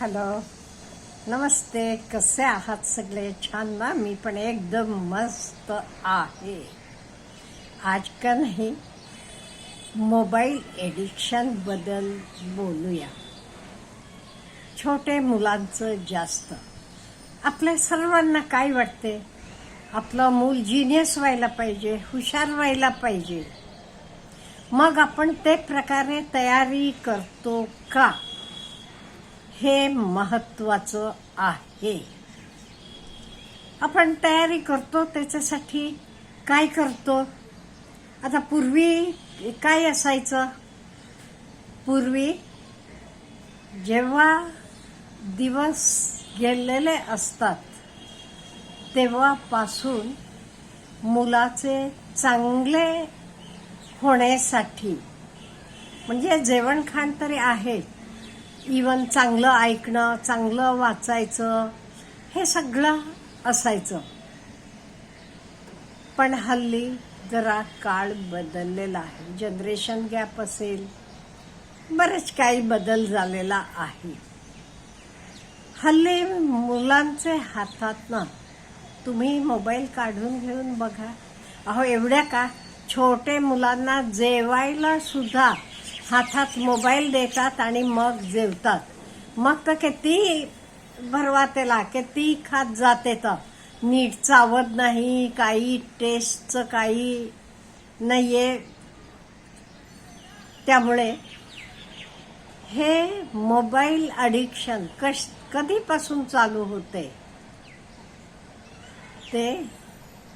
Hello. नमस्ते कसे आहात सगळे? छान ना? मी पण एकदम मस्त आहे. आज का नाही मोबाईल एडिक्शनबद्दल बोलूया. छोटे मुलांचं जास्त. आपल्या सर्वांना काय वाटते? आपलं मूल जिनियस व्हायला पाहिजे हुशार व्हायला पाहिजे. मग आपण ते प्रकारे तयारी करतो का? हे महत्वाचं आहे. आपण तयारी करतो त्याच्यासाठी काय करतो? आता पूर्वी काय असायचं? पूर्वी जेव्हा दिवस गेलेले असतात तेव्हापासून मुलाचे चांगले होण्यासाठी म्हणजे जेवण खाण तरी आहे इवन चांगलं ऐकणं चांगलं वाचायचं हे सगळं असायचं. पण हल्ली जरा काळ बदललेला आहे. जनरेशन गॅप असेल बरेच काही बदल झालेला आहे. हल्ली मुलांचे हातात ना तुम्ही मोबाईल काढून घेऊन बघा. अहो एवढ्या का? छोटे मुलांना जेवायला सुद्धा हातात मोबाईल देतात आणि मग जेवतात. मग तर किती भरवा त्याला किती खात जाते तर. नीट चावत नाही काही टेस्टचं काही नाहीये. त्यामुळे हे मोबाईल अडिक्शन कश कधीपासून चालू होते? ते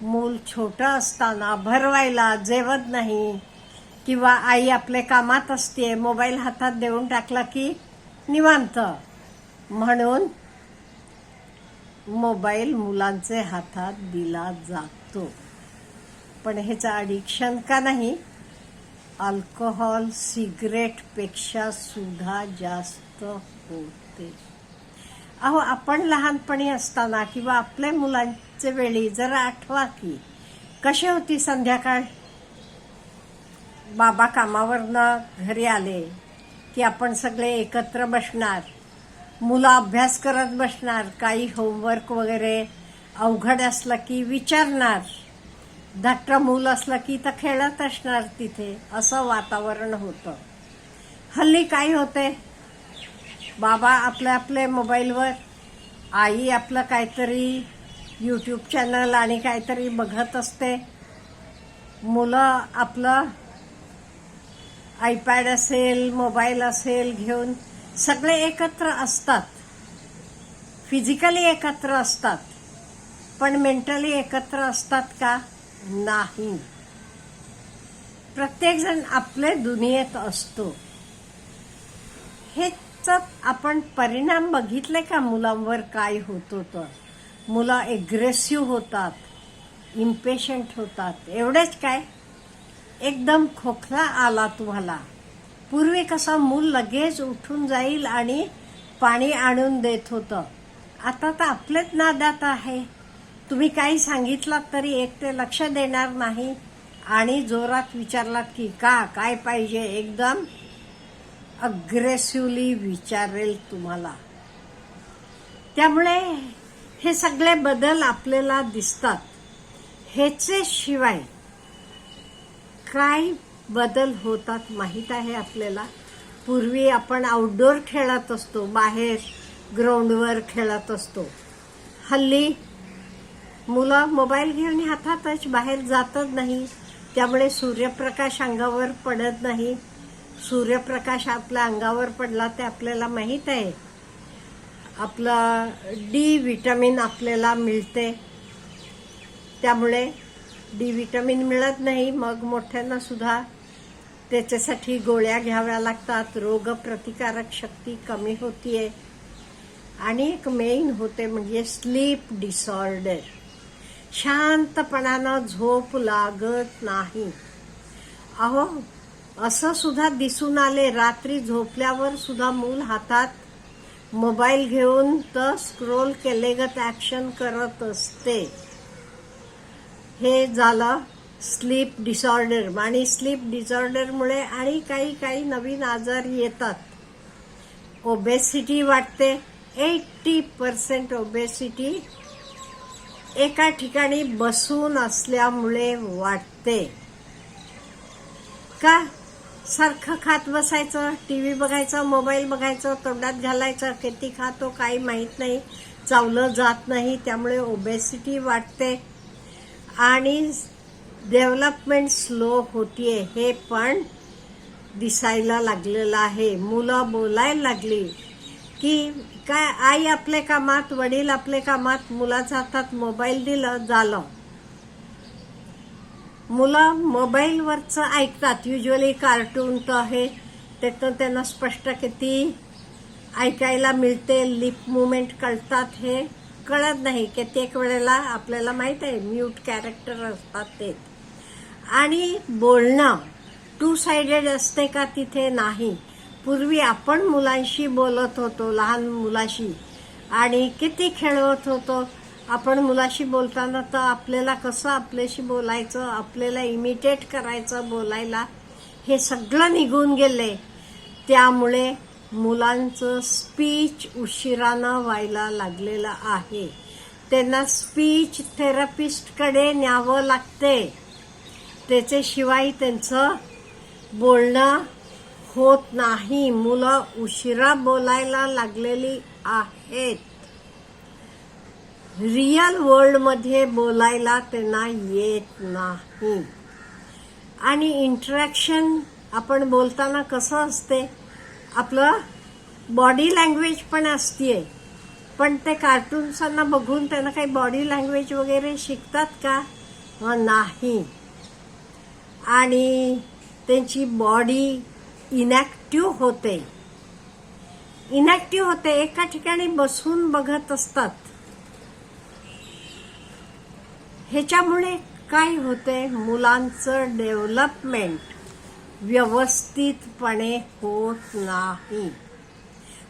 मूल छोटं असताना भरवायला जेवत नाही किंवा आई आपले कामात असते मोबाईल हातात देऊन टाकला की निवांत. म्हणून मोबाईल मुलांचे हातात दिला जातो. पण ह्याचं अडिक्शन का नाही? अल्कोहोल सिगरेटपेक्षा सुद्धा जास्त होते. अहो आपण लहानपणी असताना किंवा आपल्या मुलांचे वेळी जरा आठवा की कशी होती संध्याकाळ? बाबा कामावरनं घरी आले की आपण सगळे एकत्र बसणार मुलं अभ्यास करत बसणार काही होमवर्क वगैरे अवघड असलं की विचारणार. धाकटं मूल असलं की तर खेळत असणार तिथे असं वातावरण होतं. हल्ली काय होते? बाबा आपल्या आपले मोबाईलवर आई आपलं काहीतरी यूट्यूब चॅनल आणि काहीतरी बघत असते. मुलं आपलं आयपॅड असेल मोबाईल असेल घेऊन सगळे एकत्र असतात. फिजिकली एकत्र असतात. पण मेंटली एकत्र असतात का? नाही. प्रत्येकजण आपले दुनियेत असतो. हेच आपण परिणाम बघितले का मुलांवर काय होतो तर? मुलं एग्रेसिव्ह होतात इम्पेशंट होतात. एवढेच काय? एकदम खोकला आला तुम्हाला. पूर्वी कसा मूल लगेच उठून जाईल आणि पाणी आणून देत होतं. आता तर आपलेच नादात आहे. तुम्ही काही सांगितलं तरी एक ते लक्ष देणार नाही. आणि जोरात विचारलात की का? काय पाहिजे? एकदम अग्रेसिव्हली विचारेल तुम्हाला. त्यामुळे हे सगळे बदल आपल्याला दिसतात. ह्याचे शिवाय काय बदल होतात माहीत आहे आपल्याला? पूर्वी आपण आउटडोर खेळत असतो बाहेर ग्राउंडवर खेळत असतो. हल्ली मुलं मोबाईल घेऊन हातातच बाहेर जातच नाही. त्यामुळे सूर्यप्रकाश अंगावर पडत नाही. सूर्यप्रकाश आपल्या अंगावर पडला ते आपल्याला माहीत आहे. आपलं डी व्हिटॅमिन आपल्याला मिळते. त्यामुळे डी व्हिटॅमिन मिळत नाही मग मोठ्यांना सुद्धा त्याच्यासाठी गोळ्या घ्याव्या लागतात. रोगप्रतिकारक शक्ती कमी होतीये. आणि एक मेन होते म्हणजे स्लीप डिसऑर्डर शांतपणानं झोप लागत नाही. अहो असं सुद्धा दिसून आले. रात्री झोपल्यावर सुद्धा मूल हातात मोबाईल घेऊन तर स्क्रोल केलेगत ॲक्शन करत असते. हे झालं स्लीप डिसऑर्डर आणि स्लीप डिसऑर्डरमुळे आणि काही काही नवीन आजार येतात. ओबेसिटी वाटते. एट्टी पर्सेंट ओबेसिटी एका ठिकाणी बसून असल्यामुळे वाटते. का? सारखं खात बसायचं टी व्ही बघायचं मोबाईल बघायचं तोंडात घालायचं किती खातो काही माहीत नाही चावलं जात नाही त्यामुळे ओबेसिटी वाटते. आणि डेव्हलपमेंट स्लो होतीये हे पण दिसायला लागलेलं आहे. मुलं बोलायला लागली की काय आई आपल्या कामात वडील आपल्या कामात मुलाच्या हातात मोबाईल दिलं झालं. मुलं मोबाईलवरचं ऐकतात. युजली कार्टून तर हे त्यातनं त्यांना स्पष्ट किती ऐकायला मिळते. लिप मुवमेंट कळतात हे. कळत नाही कित्येक वेळेला आपल्याला माहीत आहे म्यूट कॅरेक्टर असतात ते. आणि बोलणं टू साइडेड असते का तिथे नाही. पूर्वी आपण मुलांशी बोलत होतो लहान मुलाशी. आणि किती खेळवत होतो आपण मुलाशी बोलताना तर आपल्याला कसं आपल्याशी बोलायचं आपल्याला इमिटेट करायचं बोलायला हे सगळं निघून गेले. त्यामुळे मुलांचं स्पीच उशिरानं व्हायला लागलेलं आहे. त्यांना स्पीच थेरपिस्टकडे न्यावं लागते. त्याच्याशिवाय त्यांचं बोलणं होत नाही. मुलं उशिरा बोलायला लागलेली आहेत. रिअल वर्ल्डमध्ये बोलायला त्यांना येत नाही. आणि इंटरॅक्शन आपण बोलताना कसं असते? आपलं बॉडी लँग्वेज पण असते पण ते कार्टून्सांना बघून त्यांना काही बॉडी लँग्वेज वगैरे शिकतात का? नाही. आणि त्यांची बॉडी इनॅक्टिव्ह होते. इनॅक्टिव्ह होते. एका ठिकाणी बसून बघत असतात. ह्याच्यामुळे काय होते मुलांचं डेव्हलपमेंट व्यवस्थितपणे होत नाही.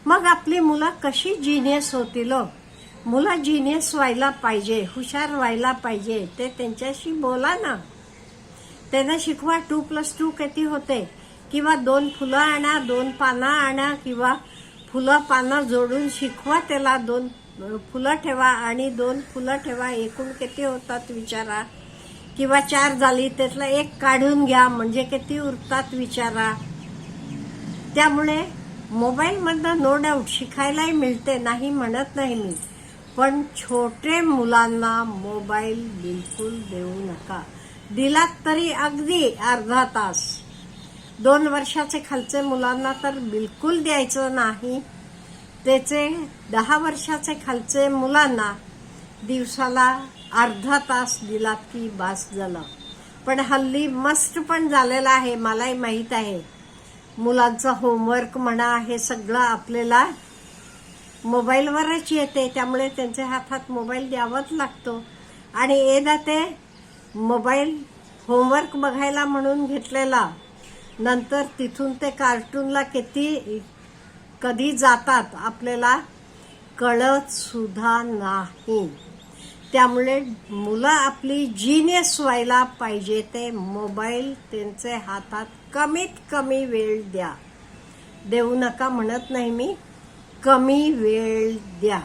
मग आपली मुलं कशी जिनियस होतील हो? मुलं जिनियस व्हायला पाहिजे हुशार व्हायला पाहिजे ते त्यांच्याशी बोला ना. त्यांना शिकवा टू प्लस टू किती होते? किंवा दोन फुलं आणा दोन पानं आणा किंवा फुलं पानं जोडून शिकवा त्याला दोन फुलं ठेवा आणि दोन फुलं ठेवा एकूण किती होतात विचारा. किंवा चार झाली त्यातलं एक काढून घ्या म्हणजे किती उरतात विचारा. त्यामुळे मोबाईलमधनं नो डाऊट शिकायलाही मिळते नाही म्हणत नाही मी. पण छोटे मुलांना मोबाईल बिलकुल देऊ नका. दिलात तरी अगदी अर्धा तास. दोन वर्षाचे खालचे मुलांना तर बिलकुल द्यायचं नाही. त्याचे दहा वर्षाचे खालचे मुलांना दिवसाला अर्धा तास दिला की बास झालं. पण हल्ली मस्त पण झालेला आहे मलाही माहीत आहे. मुलांचं होमवर्क म्हणा हे सगळं आपल्याला मोबाईलवरच येते त्यामुळे त्यांच्या हातात मोबाईल द्यावाच लागतो. आणि एकदा ते मोबाईल होमवर्क बघायला म्हणून घेतलेला नंतर तिथून ते कार्टूनला किती कधी जातात आपल्याला कळत सुद्धा नाही. त्यामुळे मुलं आपली जिनियस व्हायला पाहिजे. ते मोबाईल त्यांचे हातात कमीत कमी वेळ द्या. देऊ नका म्हणत नाही मी. कमी वेळ द्या.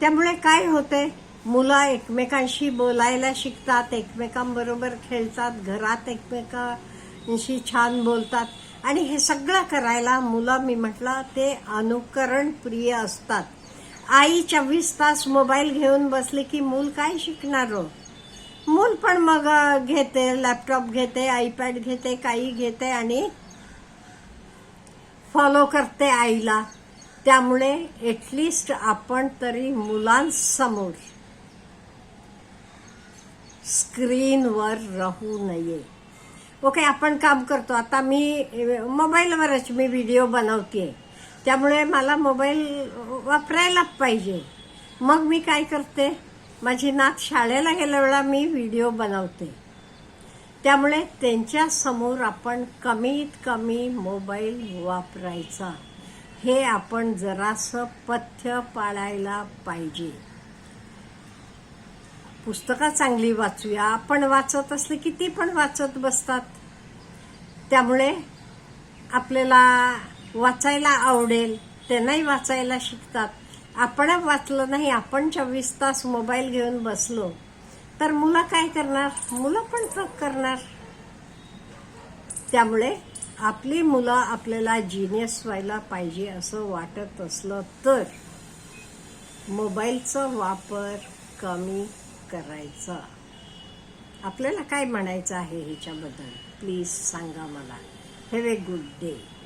त्यामुळे काय होते मुलं एकमेकांशी बोलायला शिकतात एकमेकांबरोबर खेळतात घरात एकमेकांशी छान बोलतात. आणि हे सगळं करायला मुलं मी म्हटलं ते अनुकरण प्रिय असतात. आई चोवीस तास मोबाईल घेऊन बसली की मूल काय शिकणार हो? मूल पण मग घेते लॅपटॉप घेते आईपॅड घेते काही घेते आणि फॉलो करते आईला. त्यामुळे एटलिस्ट आपण तरी मुलांसमोर स्क्रीनवर राहू नये. ओके आपण काम करतो. आता मी मोबाईलवरच मी व्हिडिओ बनवते त्यामुळे मला मोबाईल वापरायला पाहिजे. मग मी काय करते? माझी नात शाळेला गेल्या वेळा मी व्हिडिओ बनवते. त्यामुळे त्यांच्यासमोर आपण कमीत कमी मोबाईल वापरायचा. हे आपण जरासं पथ्य पाळायला पाहिजे. पुस्तकं चांगली वाचूया. आपण वाचत असले किती पण वाचत बसतात. त्यामुळे आपल्याला वाचायला आवडेल त्यांनाही वाचायला शिकतात. आपण वाचलं नाही आपण चोवीस तास मोबाईल घेऊन बसलो. तर मुलं काय करणार? मुलं पण तर करणार. त्यामुळे आपली मुलं आपल्याला जिनियस व्हायला पाहिजे असं वाटत असलं तर मोबाईलचा वापर कमी करायचा. आपल्याला काय म्हणायचं आहे ह्याच्याबद्दल? प्लीज सांगा मला. Have a good day